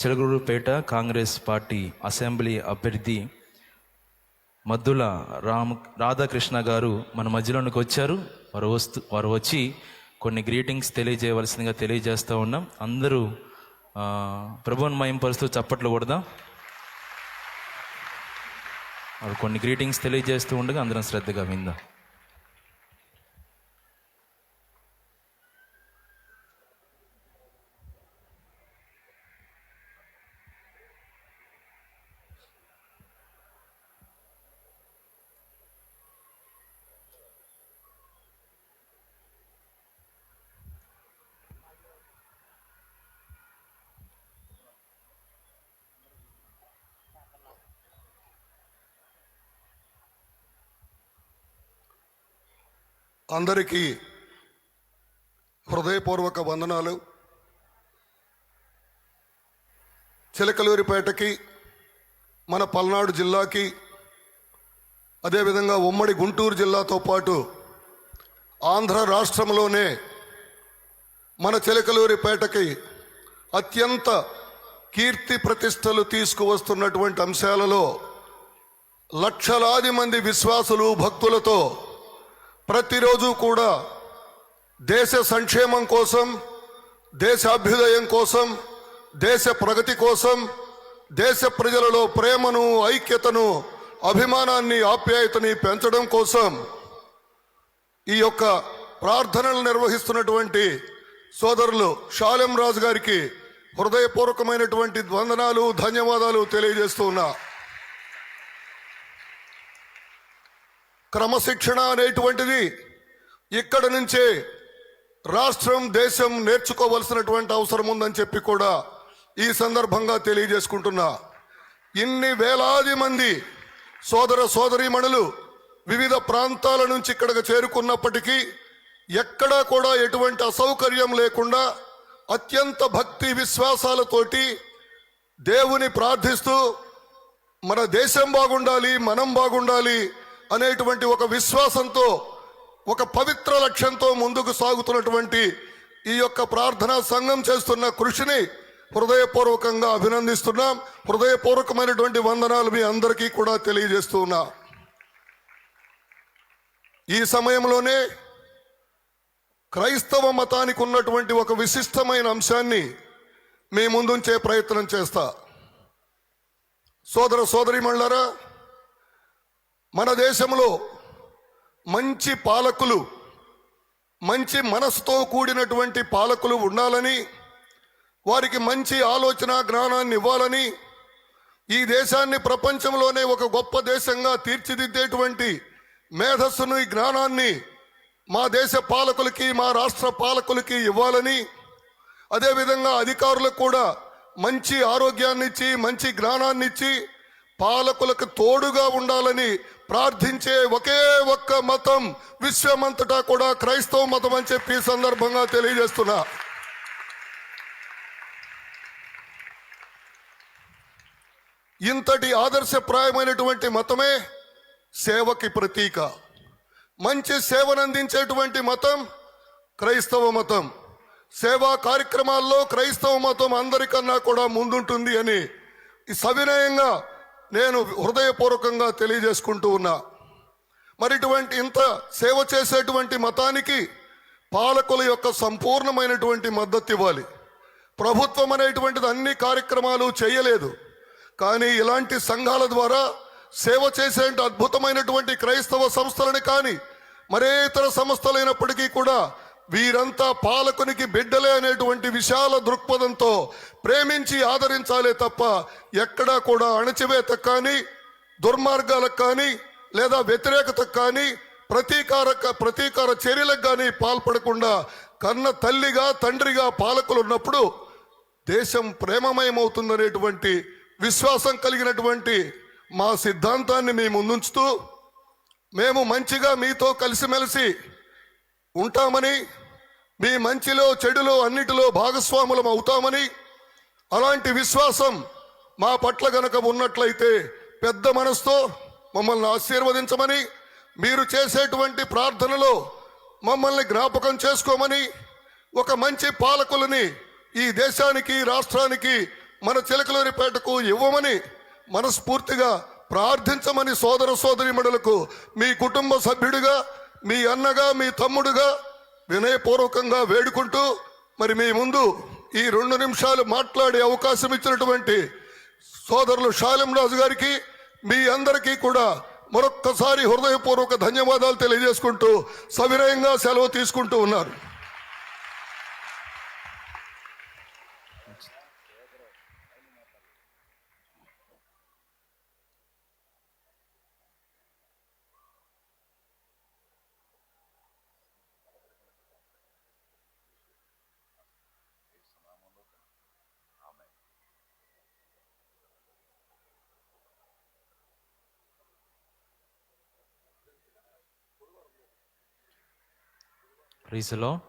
చిలగూరుపేట Congress party assembly అభ్యర్థి మద్దుల రామ రాధాకృష్ణ గారు మన మధ్యలోనికి వచ్చారు. వారు వస్తూ వారు వచ్చి కొన్ని గ్రీటింగ్స్ తెలియజేయవలసిందిగా తెలియజేస్తూ ఉన్నాం. అందరూ ప్రభున్మయం పరుస్తూ చప్పట్లు కొడదాం. వారు కొన్ని గ్రీటింగ్స్ తెలియజేస్తూ ఉండగా అందరం శ్రద్ధగా విందాం. అందరికీ హృదయపూర్వక వందనాలు. చిలకలూరిపేటకి మన పల్నాడు జిల్లాకి అదేవిధంగా ఉమ్మడి గుంటూరు జిల్లాతో పాటు ఆంధ్ర రాష్ట్రంలోనే మన చిలకలూరిపేటకి అత్యంత కీర్తి ప్రతిష్టలు తీసుకువస్తున్నటువంటి అంశాలలో లక్షలాది మంది విశ్వాసులు భక్తులతో ప్రతిరోజు కూడా దేశ సంక్షేమం కోసం దేశ అభ్యుదయం కోసం దేశ ప్రగతి కోసం దేశ ప్రజలలో ప్రేమను ఐక్యతను అభిమానాన్ని ఆప్యాయతని పెంచడం కోసం ఈ యొక్క ప్రార్థనలు నిర్వహిస్తున్నటువంటి సోదరులు షాలెం రాజు గారికి హృదయపూర్వకమైనటువంటి వందనాలు ధన్యవాదాలు తెలియజేస్తూ ఉన్నా. క్రమశిక్షణ అనేటువంటిది ఇక్కడ నుంచే రాష్ట్రం దేశం నేర్చుకోవలసినటువంటి అవసరం ఉందని చెప్పి కూడా ఈ సందర్భంగా తెలియజేసుకుంటున్నా. ఇన్ని వేలాది మంది సోదర సోదరీమణులు వివిధ ప్రాంతాల నుంచి ఇక్కడికి చేరుకున్నప్పటికీ ఎక్కడా కూడా ఎటువంటి అసౌకర్యం లేకుండా అత్యంత భక్తి విశ్వాసాలతోటి దేవుని ప్రార్థిస్తూ మన దేశం బాగుండాలి మనం బాగుండాలి అనేటువంటి ఒక విశ్వాసంతో ఒక పవిత్ర లక్ష్యంతో ముందుకు సాగుతున్నటువంటి ఈ యొక్క ప్రార్థనా సంఘం చేస్తున్న కృషిని హృదయపూర్వకంగా అభినందిస్తున్నాం. హృదయపూర్వకమైనటువంటి వందనాలు మీ అందరికీ కూడా తెలియజేస్తూ ఉన్నా. ఈ సమయంలోనే క్రైస్తవ మతానికి ఉన్నటువంటి ఒక విశిష్టమైన అంశాన్ని మీ ముందుంచే ప్రయత్నం చేస్తా. సోదర సోదరి మళ్ళారా మన దేశంలో మంచి పాలకులు మంచి మనసుతో కూడినటువంటి పాలకులు ఉండాలని వారికి మంచి ఆలోచన జ్ఞానాన్ని ఇవ్వాలని ఈ దేశాన్ని ప్రపంచంలోనే ఒక గొప్ప దేశంగా తీర్చిదిద్దేటువంటి మేధస్సును ఈ జ్ఞానాన్ని మా దేశ పాలకులకి మా రాష్ట్ర పాలకులకి ఇవ్వాలని అదేవిధంగా అధికారులకు కూడా మంచి ఆరోగ్యాన్ని ఇచ్చి మంచి జ్ఞానాన్ని ఇచ్చి పాలకులకు తోడుగా ఉండాలని ప్రార్థించే ఒకే ఒక్క మతం విశ్వమంతటా కూడా క్రైస్తవ మతం అని చెప్పి సందర్భంగా తెలియజేస్తున్నా. ఇంతటి ఆదర్శప్రాయమైనటువంటి మతమే సేవకి ప్రతీక. మంచి సేవను అందించేటువంటి మతం క్రైస్తవ మతం. సేవా కార్యక్రమాల్లో క్రైస్తవ మతం అందరికన్నా కూడా ముందుంటుంది అని సవినయంగా నేను హృదయపూర్వకంగా తెలియజేసుకుంటూ ఉన్నా మరి ఇటువంటి ఇంత సేవ చేసేటువంటి మతానికి పాలకుల యొక్క సంపూర్ణమైనటువంటి మద్దతు ఇవ్వాలి. ప్రభుత్వం అనేటువంటిది అన్ని కార్యక్రమాలు చేయలేదు. కానీ ఇలాంటి సంఘాల ద్వారా సేవ చేసే అద్భుతమైనటువంటి క్రైస్తవ సంస్థలని కానీ మరే ఇతర సంస్థలైనప్పటికీ కూడా వీరంతా పాలకునికి బిడ్డలే అనేటువంటి విశాల దృక్పథంతో ప్రేమించి ఆదరించాలే తప్ప ఎక్కడా కూడా అణచివేత కానీ దుర్మార్గాలకు కానీ లేదా వ్యతిరేకతకు కానీ ప్రతీకారక ప్రతీకార చర్యలకు కానీ పాల్పడకుండా కన్న తల్లిగా తండ్రిగా పాలకులు ఉన్నప్పుడు దేశం ప్రేమమయమవుతుందనేటువంటి విశ్వాసం కలిగినటువంటి మా సిద్ధాంతాన్ని మీ ముందుంచుతూ మేము మంచిగా మీతో కలిసిమెలిసి ఉంటామని మీ మంచిలో చెడులో అన్నిటిలో భాగస్వాములం అవుతామని అలాంటి విశ్వాసం మా పట్ల గనక ఉన్నట్లయితే పెద్ద మనసుతో మమ్మల్ని ఆశీర్వదించమని మీరు చేసేటువంటి ప్రార్థనలో మమ్మల్ని జ్ఞాపకం చేసుకోమని ఒక మంచి పాలకులని ఈ దేశానికి రాష్ట్రానికి మన చిలకలూరిపేటకు ఇవ్వమని మనస్ఫూర్తిగా ప్రార్థించమని సోదర సోదరిమణులకు మీ కుటుంబ సభ్యుడిగా మీ అన్నగా మీ తమ్ముడుగా వినయపూర్వకంగా వేడుకుంటూ మరి మీ ముందు ఈ రెండు నిమిషాలు మాట్లాడే అవకాశం ఇచ్చినటువంటి సోదరులు శాలిం రాజు గారికి మీ అందరికీ కూడా మరొక్కసారి హృదయపూర్వక ధన్యవాదాలు తెలియజేసుకుంటూ సవినయంగా సెలవు తీసుకుంటూ ఉన్నారు. రీసలో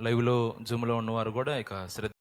లైవ్లో జూమ్లో ఉన్నవారు కూడా ఇక శ్రద్ధ